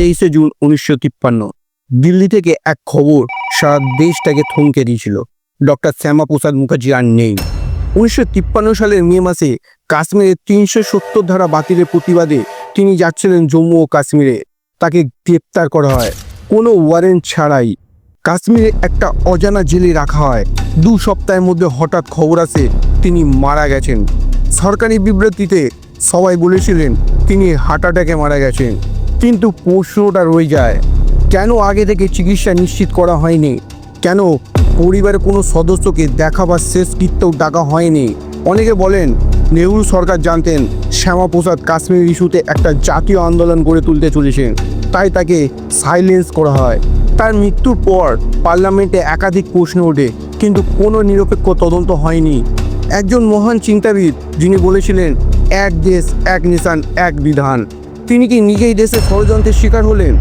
তেইশে জুন উনিশশো তিপ্পান্ন। দিল্লি থেকে এক খবর সারা দেশটাকে থমকে দিয়েছিল। ডক্টর শ্যামাপ্রসাদ মুখার্জি আর নেই। উনিশশো তিপ্পান্ন সালের মে মাসে কাশ্মীরের তিনশো সত্তর ধারা বাতিলের প্রতিবাদে তিনি যাচ্ছিলেন জম্মু ও কাশ্মীরে। তাকে গ্রেপ্তার করা হয়। কোনো ওয়ারেন্ট ছাড়াই কাশ্মীরে একটা অজানা জেলে রাখা হয়। দু সপ্তাহের মধ্যে হঠাৎ খবর আসে তিনি মারা গেছেন। সরকারি বিবৃতিতে সবাই বলেছিলেন তিনি হার্ট অ্যাটাকে মারা গেছেন। কিন্তু প্রশ্নটা রয়ে যায়। কেন আগে থেকে চিকিৎসা নিশ্চিত করা হয়নি? কেন পরিবারের কোনো সদস্যকে দেখা বা শেষ কৃত্যও ডাকা হয়নি? অনেকে বলেন, নেহরু সরকার জানতেন, শ্যামাপ্রসাদ কাশ্মীর ইস্যুতে একটা জাতীয় আন্দোলন গড়ে তুলতে চলেছেন তাই তাকে সাইলেন্স করা হয়। তার মৃত্যুর পর পার্লামেন্টে একাধিক প্রশ্ন ওঠে, কিন্তু কোনো নিরপেক্ষ তদন্ত হয়নি। একজন মহান চিন্তাবিদ, যিনি বলেছিলেন, এক দেশ, এক নিশান, এক বিধান। তিনি কি নিজেই দেশের ষড়যন্ত্রের শিকার হলেন?